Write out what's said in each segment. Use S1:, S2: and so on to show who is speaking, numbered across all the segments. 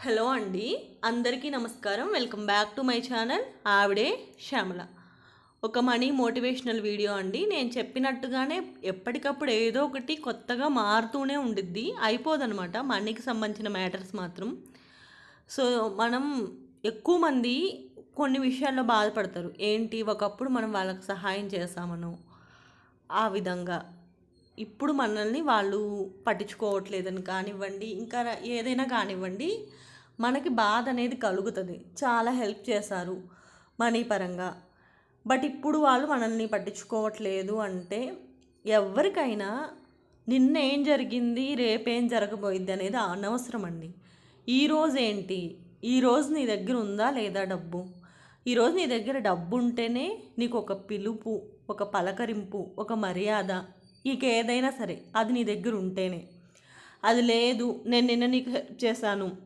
S1: Hello అండి. అందరికీ నమస్కారం. Welcome back to my channel. ఆవిడే శ్యామల. ఒక మనీ మోటివేషనల్ వీడియో అండి. నేను చెప్పినట్టుగానే ఎప్పటికప్పుడు ఏదో ఒకటి కొత్తగా మారుతూనే ఉండిద్ది. అయిపోదనమాట మనీకి సంబంధించిన మ్యాటర్స్ మాత్రం. సో మనం ఎక్కువ మంది కొన్ని విషయాల్లో బాధపడతారు. ఏంటి? ఒకప్పుడు మనం వాళ్ళకి సహాయం చేస్తామను ఆ విధంగా. ఇప్పుడు మనల్ని వాళ్ళు పట్టించుకోవట్లేదని కానివ్వండి ఇంకా ఏదైనా కానివ్వండి మనకి బాధ అనేది కలుగుతుంది. చాలా హెల్ప్ చేశారు మనీ పరంగా. బట్ ఇప్పుడు వాళ్ళు మనల్ని పట్టించుకోవట్లేదు అంటే ఎవరికైనా నిన్న ఏం జరిగింది రేపేం జరగబోయిద్ది అనేది అనవసరం అండి. ఈరోజు ఏంటి? ఈరోజు నీ దగ్గర ఉందా లేదా డబ్బు? ఈరోజు నీ దగ్గర డబ్బు ఉంటేనే నీకు ఒక పిలుపు ఒక పలకరింపు ఒక మర్యాద ఇక ఏదైనా సరే అది నీ దగ్గర ఉంటేనే. అది లేదు నేను నిన్న నీకు హెల్ప్ చేశాను.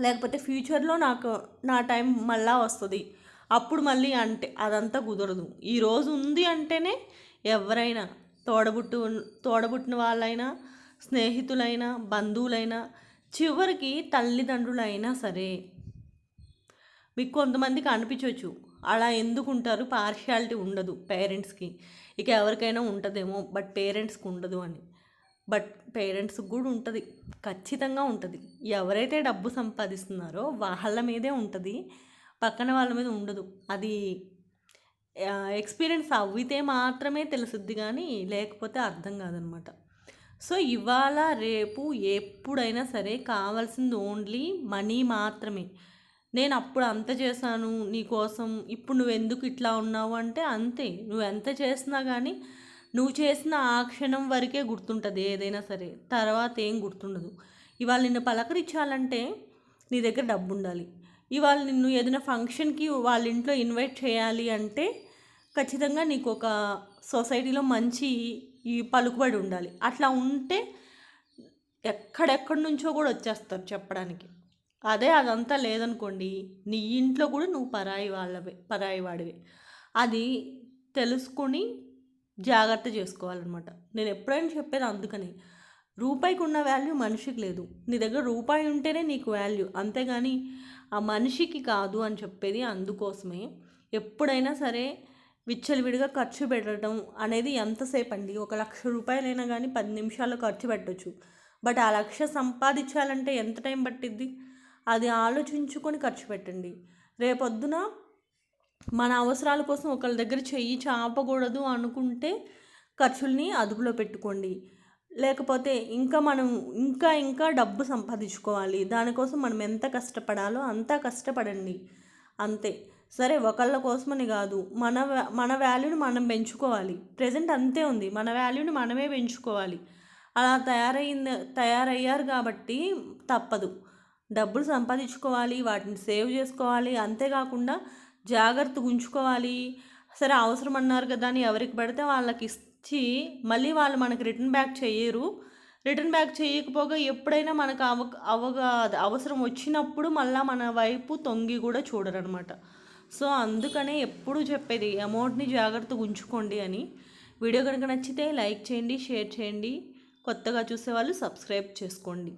S1: లేకపోతే ఫ్యూచర్లో నాకు నా టైం మళ్ళా వస్తుంది. అప్పుడు మళ్ళీ అంటే అదంతా కుదరదు. ఈరోజు ఉంది అంటేనే ఎవరైనా తోడబుట్టు తోడబుట్టిన వాళ్ళైనా స్నేహితులైనా బంధువులైనా చివరికి తల్లిదండ్రులైనా సరే మీకు కొంతమందికి అనిపించవచ్చు అలా ఎందుకు ఉంటారు పార్షియాలిటీ ఉండదు పేరెంట్స్కి. ఇక ఎవరికైనా ఉంటుందేమో బట్ పేరెంట్స్కి ఉండదు అని. బట్ పేరెంట్స్కి కూడా ఉంటుంది. ఖచ్చితంగా ఉంటుంది. ఎవరైతే డబ్బు సంపాదిస్తున్నారో వాళ్ళ మీదే ఉంటుంది. పక్కన వాళ్ళ మీద ఉండదు. అది ఎక్స్పీరియన్స్ అవ్వితే మాత్రమే తెలుసుద్ది కానీ లేకపోతే అర్థం కాదనమాట. సో ఇవాళ రేపు ఎప్పుడైనా సరే కావాల్సింది ఓన్లీ మనీ మాత్రమే. నేను అప్పుడు అంత చేశాను నీకోసం ఇప్పుడు నువ్వు ఎందుకు ఇట్లా ఉన్నావు అంటే అంతే. నువ్వు ఎంత చేసినా కానీ నువ్వు చేసిన ఆ క్షణం వరకే గుర్తుంటుంది ఏదైనా సరే. తర్వాత ఏం గుర్తుండదు. ఇవాళ నిన్ను పలకరించాలంటే నీ దగ్గర డబ్బు ఉండాలి ఇవాళ నిన్ను ఏదైనా ఫంక్షన్కి వాళ్ళ ఇంట్లో ఇన్వైట్ చేయాలి అంటే ఖచ్చితంగా నీకు ఒక సొసైటీలో మంచి ఈ పలుకుబడి ఉండాలి. అట్లా ఉంటే ఎక్కడెక్కడి నుంచో కూడా వచ్చేస్తారు చెప్పడానికి. అదే అదంతా లేదనుకోండి నీ ఇంట్లో కూడా నువ్వు పరాయి వాళ్ళవే పరాయి వాడివే. అది తెలుసుకొని జాగ్రత్త చేసుకోవాలన్నమాట. నేను ఎప్పుడైనా చెప్పేది అందుకని. రూపాయికి ఉన్న వాల్యూ మనిషికి లేదు. నీ దగ్గర రూపాయి ఉంటేనే నీకు వాల్యూ. అంతేగాని ఆ మనిషికి కాదు అని చెప్పేది అందుకోసమే. ఎప్పుడైనా సరే విచ్చలవిడిగా ఖర్చు పెట్టడం అనేది ఎంతసేపు అండి ఒక లక్ష రూపాయలైనా కానీ పది నిమిషాల్లో ఖర్చు పెట్టొచ్చు. బట్ ఆ లక్ష సంపాదించాలంటే ఎంత టైం పట్టిద్ది? అది ఆలోచించుకొని ఖర్చు పెట్టండి. రేపొద్దున మన అవసరాల కోసం ఒకళ్ళ దగ్గర చెయ్యి చాపకూడదు అనుకుంటే ఖర్చుల్ని అదుపులో పెట్టుకోండి. లేకపోతే ఇంకా మనం ఇంకా ఇంకా డబ్బు సంపాదించుకోవాలి. దానికోసం మనం ఎంత కష్టపడాలో అంతా కష్టపడండి. అంతే. సరే ఒకళ్ళ కోసమని కాదు. మన మన వాల్యూని మనం పెంచుకోవాలి. ప్రజెంట్ అంతే ఉంది. మన వాల్యూని మనమే పెంచుకోవాలి. అలా తయారైంది తయారయ్యారు కాబట్టి తప్పదు. డబ్బులు సంపాదించుకోవాలి వాటిని సేవ్ చేసుకోవాలి. అంతేకాకుండా జాగ్రత్తగా ఉంచుకోవాలి. సరే అవసరం అన్నారు కదా అని ఎవరికి పడితే వాళ్ళకి ఇచ్చి మళ్ళీ వాళ్ళు మనకి రిటర్న్ బ్యాక్ చేయరు. రిటర్న్ బ్యాక్ చేయకపోగా ఎప్పుడైనా మనకు అవ అవగా అవసరం వచ్చినప్పుడు మళ్ళీ మన వైపు తొంగి కూడా చూడరనమాట. సో అందుకనే ఎప్పుడు చెప్పేది అమౌంట్ని జాగ్రత్తగా ఉంచుకోండి అని. వీడియో కనుక నచ్చితే లైక్ చేయండి షేర్ చేయండి. కొత్తగా చూసే వాళ్ళు సబ్స్క్రైబ్ చేసుకోండి.